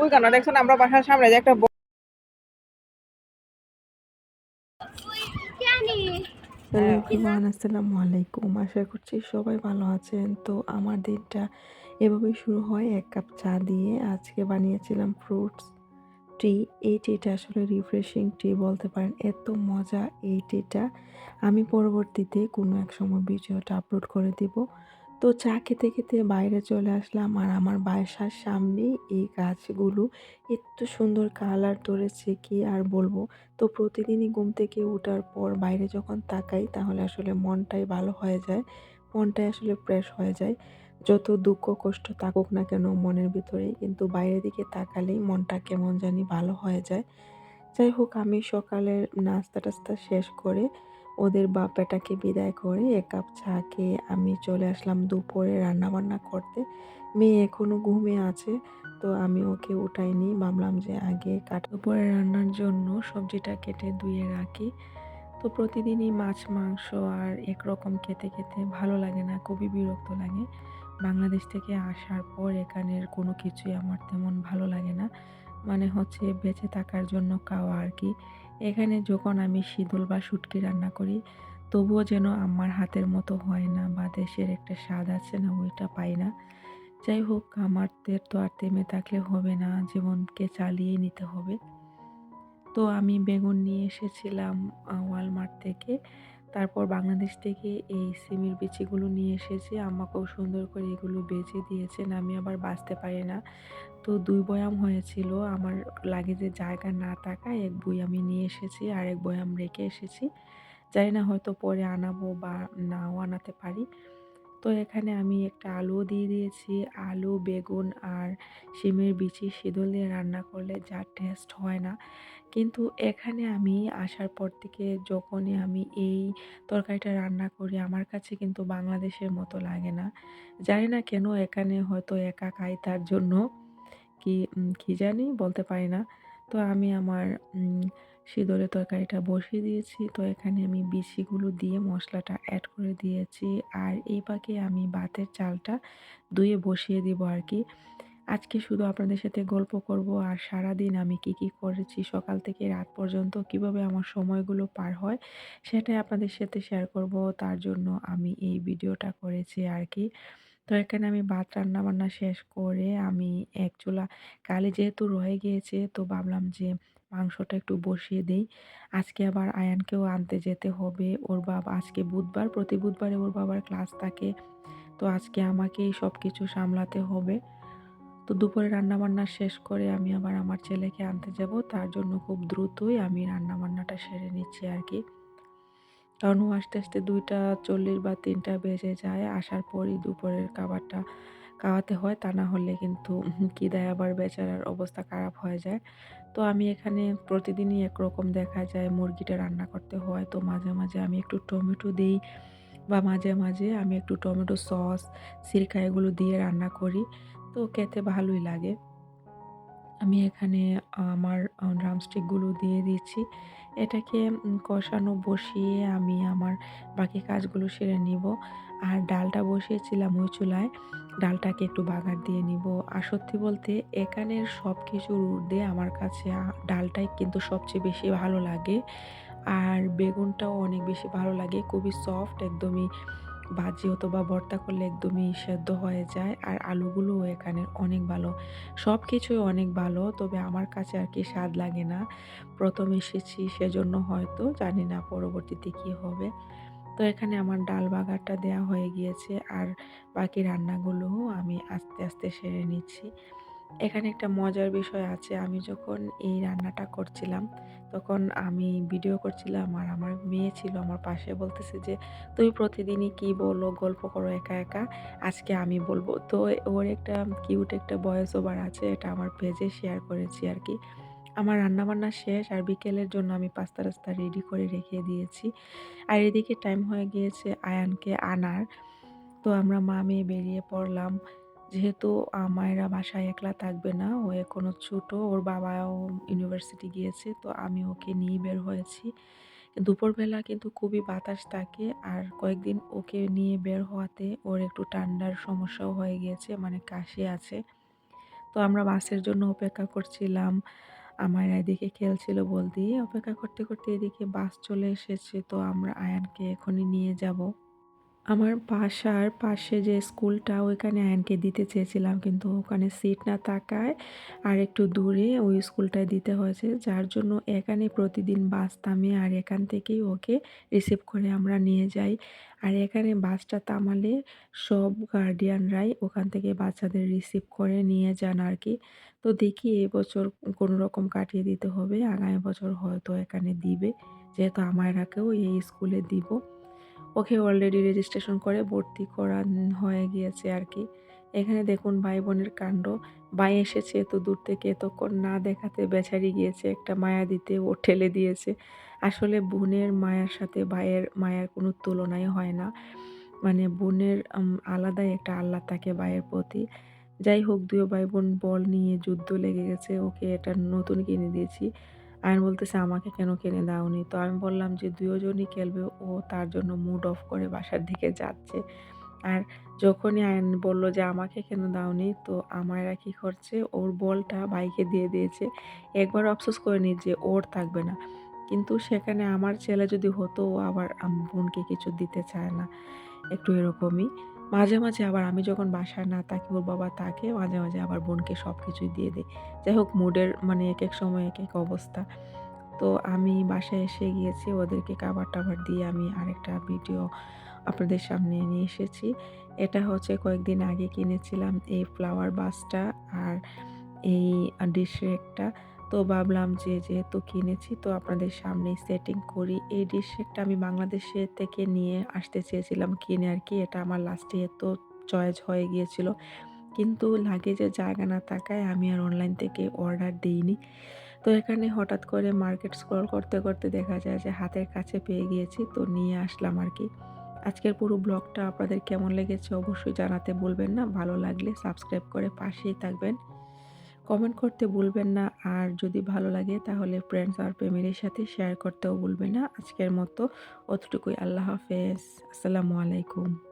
ওই কেন দেখছেন আমরা বাসার সামনে যে একটা হ্যালো এভরিওয়ান আসসালামু আলাইকুম। আশা করছি সবাই ভালো আছেন। তো আমার দিনটা এভাবেই শুরু হয়, এক কাপ চা দিয়ে। আজকে বানিয়েছিলাম ফ্রুটস, টি। এই টিটা আসলে রিফ্রেশিং টি বলতে পারেন, এত মজা এই টিটা। আমি পরবর্তীতে কোনো এক সময় ভিডিওটা আপলোড করে দিব। তো চা খেতে খেতে বাইরে চলে আসলাম আর আমার বাসার সামনেই এই গাছগুলো এত সুন্দর কালার ধরেছে কি আর বলব? তো প্রতিদিনই ঘুম থেকে ওঠার পর বাইরে যখন তাকাই তাহলে আসলে মনটাই ভালো হয়ে যায়, মনটাই আসলে ফ্রেশ হয়ে যায়। যত দুঃখ কষ্ট থাকুক না কেন মনের ভিতরে কিন্তু বাইরের দিকে তাকালেই মনটা কেমন জানি ভালো হয়ে যায়। যাই হোক আমি সকালের নাস্তা টাস্তা শেষ করে ওদের বাপ্পাটাকে বিদায় করে এক কাপ চা খেয়ে আমি চলে আসলাম দুপুরে রান্নাবান্না করতে। মেয়ে এখনও ঘুমে আছে, তো আমি ওকে উঠাইনি। ভাবলাম যে আগে কাটা দুপুরে রান্নার জন্য সবজিটা কেটে ধুয়ে রাখি। তো প্রতিদিনই মাছ, মাংস আর একরকম খেতে খেতে ভালো লাগে না, খুবই বিরক্ত লাগে। বাংলাদেশ থেকে আসার পর এখানের কোনো কিছুই আমার তেমন ভালো লাগে না। মানে হচ্ছে বেঁচে থাকার জন্য খাওয়া আর কি। এখানে যখন আমি শীতল বা শুটকি রান্না করি, তবুও যেন আমার হাতের মতো হয় না বা দেশের একটা স্বাদ আছে না, ওইটা পাই না। যাই হোক আমাদের তো আর তেমে থাকলে হবে না, জীবনকে চালিয়ে নিতে হবে। তো আমি বেগুন নিয়ে এসেছিলাম ওয়ালমার্ট থেকে। তারপর বাংলাদেশ থেকে এই সিমের বিচিগুলো নিয়ে এসেছি। আমাকেও সুন্দর করে এগুলো বেছে দিয়েছেন, আমি আবার বাঁচতে পারি না। তো দুই বয়াম হয়েছিল, আমার লাগেজে জায়গা না থাকায় এক বই আমি নিয়ে এসেছি আর এক বয়াম রেখে এসেছি। জানি না হয়তো পরে আনাবো বা নাও আনাতে পারি। তো এখানে আমি একটা আলু দিয়ে দিয়েছি। আলু, বেগুন আর শিমের বিচি শীতল দিয়ে রান্না করলে যা টেস্ট হয় না। কিন্তু এখানে আমি আসার পর থেকে যখনই আমি এই তরকারিটা রান্না করি, আমার কাছে কিন্তু বাংলাদেশের মতো লাগে না। জানি না কেন এখানে হয়তো একা খাই তার জন্য। কি কি জানি বলতে পারি না। তো আমি আমার উম, তরকারিটা বসিয়ে দিয়েছি। তো এখানে আমি বিচিগুলো দিয়ে মশলাটা অ্যাড করে দিয়েছি। আর এই পাকে আমি ভাতের চালটা ধুয়ে বসিয়ে দিব আর কি আজকে শুধু আপনাদের সাথে গল্প করব আর সারাদিন আমি কি কি করেছি সকাল থেকে রাত পর্যন্ত কীভাবে আমার সময়গুলো পার হয় সেটাই আপনাদের সাথে শেয়ার করব। তার জন্য আমি এই ভিডিওটা করেছি আর কি তো এখানে আমি ভাত রান্না বান্না শেষ করে আমি এক চুলা কালি যেহেতু রয়ে গিয়েছে, তো ভাবলাম যে মাংসটা একটু বসিয়ে দেই। আজকে আবার আয়ানকেও আনতে যেতে হবে। ওর বাবা, আজকে বুধবার, প্রতি বুধবারে ওর বাবার ক্লাস থাকে। তো আজকে আমাকেই সব কিছু সামলাতে হবে। তো দুপুরে রান্নাবান্না শেষ করে আমি আবার আমার ছেলেকে আনতে যাব। তার জন্য খুব দ্রুতই আমি রান্নাবান্নাটা সেরে নিচ্ছি আর কি। কারণ আস্তে আস্তে দুইটা চল্লিশ বা তিনটা বেজে যায়। আসার পরই দুপুরের খাবারটা খাওয়াতে হয়। তা না হলে কিন্তু কি দেয় আবার বেচারার অবস্থা খারাপ হয়ে যায়। তো আমি এখানে প্রতিদিনই একরকম দেখা যায় মুরগিটা রান্না করতে হয়। তো মাঝে মাঝে আমি একটু টমেটো দিই বা মাঝে মাঝে আমি একটু টমেটো সস, সিরকা এগুলো দিয়ে রান্না করি। তো খেতে ভালোই লাগে। আমি এখানে আমার ড্রামস্টিকগুলো দিয়ে দিচ্ছি। এটাকে কষানো বসিয়ে আমি আমার বাকি কাজগুলো সেরে নিব। আর ডালটা বসিয়েছিলাম ওই চুলায়, ডালটাকে একটু বাগার দিয়ে নিব। আর সত্যি বলতে এখানের সব কিছুর ঊর্ধ্বে আমার কাছে ডালটাই কিন্তু সবচেয়ে বেশি ভালো লাগে। আর বেগুনটাও অনেক বেশি ভালো লাগে, খুবই সফট, একদমই ভাজি অথবা ভর্তা করলে একদমই সেদ্ধ হয়ে যায় আর আলুগুলোও এখানে অনেক ভালো। সব কিছুই অনেক ভালো, তবে আমার কাছে আর কি স্বাদ লাগে না। প্রথম এসেছি সেজন্য হয়তো, জানি না পরবর্তীতে কি হবে। তো এখানে আমার ডাল বাগারটা দেয়া হয়ে গিয়েছে আর বাকি রান্নাগুলোও আমি আস্তে আস্তে সেরে নিচ্ছি। এখানে একটা মজার বিষয় আছে। আমি যখন এই রান্নাটা করছিলাম, তখন আমি ভিডিও করছিলাম আর আমার মেয়ে ছিল আমার পাশে বলতেছে যে, তুমি প্রতিদিনই কি বলো, গল্প করো একা একা? আজকে আমি বলব। তো ওর একটা কিউট একটা ভয়েস ওভার আছে, এটা আমার পেজে শেয়ার করেছি আর কি। আমার রান্নাবান্না শেষ আর বিকেলের জন্য আমি পাস্তা রাস্তা রেডি করে রেখে দিয়েছি। আর এদিকে টাইম হয়ে গিয়েছে আয়ানকে আনার। তো আমরা মা মেয়ে বেরিয়ে পড়লাম। যেহেতু আ মায়েরা বাসায় একলা থাকবে না ও এখনও ছোটো ওর বাবাও ইউনিভার্সিটি গিয়েছে তো আমি ওকে নিয়ে বের হয়েছি দুপুরবেলা কিন্তু খুবই বাতাস থাকে আর কয়েকদিন ওকে নিয়ে বের হওয়াতে ওর একটু ঠান্ডার সমস্যাও হয়ে গিয়েছে মানে কাশি আছে তো আমরা বাসের জন্য অপেক্ষা করছিলাম। আমার এদিকে খেলছিল বল দিয়ে অপেক্ষা করতে, করতে এদিকে বাস চলে এসেছে। তো আমরা আয়ানকে এখনই নিয়ে যাব। আমার বাসার পাশে যে স্কুলটা, ওইখানে আয়ানকে দিতে চেয়েছিলাম, কিন্তু ওখানে সিট না থাকায় আর একটু দূরে ওই স্কুলটায় দিতে হয়েছে। যার জন্য এখানে প্রতিদিন বাস থামে আর এখান থেকেই ওকে রিসিভ করে আমরা নিয়ে যাই। আর এখানে বাসটা থামালে সব গার্ডিয়ানরাই ওখান থেকে বাচ্চাদের রিসিভ করে নিয়ে যান আর কি। তো দেখি এবছর কোনো রকম কাটিয়ে দিতে হবে, আগামী বছর হয়তো এখানে দিবে। যেহেতু আমায়রাকেও এই স্কুলে দিব। ওকে অলরেডি রেজিস্ট্রেশন করে ভর্তি করা হয়ে গিয়েছে আর কি। এখানে দেখুন ভাই বোনের কাণ্ড। ভাই এসেছে এত দূর থেকে, এতক্ষণ না দেখাতে বেচারি গিয়েছে, একটা মায়া দিতে ও ঠেলে দিয়েছে। আসলে বোনের মায়ার সাথে ভাইয়ের মায়ার কোনো তুলনাই হয় না। মানে বোনের আলাদাই একটা আল্লাহ থাকে ভাইয়ের প্রতি। যাই হোক দুই ভাই বোন বল নিয়ে যুদ্ধ লেগে গেছে, ওকে এটা নতুন কিনে দিয়েছি। আয়ন বলতেছে, আমাকে কেন কিনে দাওনি? তো আমি বললাম যে দুজনই খেলবে, ও তার জন্য মুড অফ করে বাসার দিকে যাচ্ছে। আর যখনই আয়ন বলল যে, আমাকে কেন দাওনি? তো আমায়রা কী করছে, ওর বলটা বাইকে দিয়ে দিয়েছে, একবার আফসোস করেনি যে, ওর থাকবে না। কিন্তু সেখানে আমার ছেলে যদি হতো আবার বোনকে কিছু দিতে চায় না। একটু এরকমই। মাঝে, মাঝে আবার আমি যখন বাসায় না থাকি ওর বাবা থাকে মাঝে, মাঝে আবার বোনকে সব কিছুই দিয়ে দেয়। যাই হোক মুডের মানে এক এক সময় এক এক অবস্থা। তো আমি বাসায় এসে গিয়েছি ওদেরকে খাবার-টাবার দিয়ে আমি আরেকটা ভিডিও আপনাদের সামনে নিয়ে এসেছি। এটা হচ্ছে কয়েকদিন আগে কিনেছিলাম এই ফ্লাওয়ার বাসটা আর এই ডিশ রেকটা। তো ভাবলাম যে যেহেতু কিনেছি, তো আপনাদের সামনেই সেটিং করি। এই ডিশেটটা আমি বাংলাদেশে থেকে নিয়ে আসতে চেয়েছিলাম কিনে আর কি। এটা আমার লাস্টে এত চয়েস হয়ে গিয়েছিল। কিন্তু লাগেজে জায়গা না থাকায় আমি আর অনলাইন থেকে অর্ডার দিইনি। তো এখানে হঠাৎ করে মার্কেট স্ক্রল করতে করতে দেখা যায় যে হাতের কাছে পেয়ে গিয়েছি, তো নিয়ে আসলাম আর কি। আজকের পুরো ব্লগটা আপনাদের কেমন লেগেছে অবশ্যই জানাতে বলবেন না। ভালো লাগলে সাবস্ক্রাইব করে পাশেই থাকবেন। কমেন্ট করতে ভুলবেন না। আর যদি ভালো লাগে তাহলে ফ্রেন্ডস আর ফ্যামিলির সাথে শেয়ার করতেও ভুলবেন না। আজকের মতো অতটুকুই। আল্লাহ হাফেজ। আসসালামু আলাইকুম।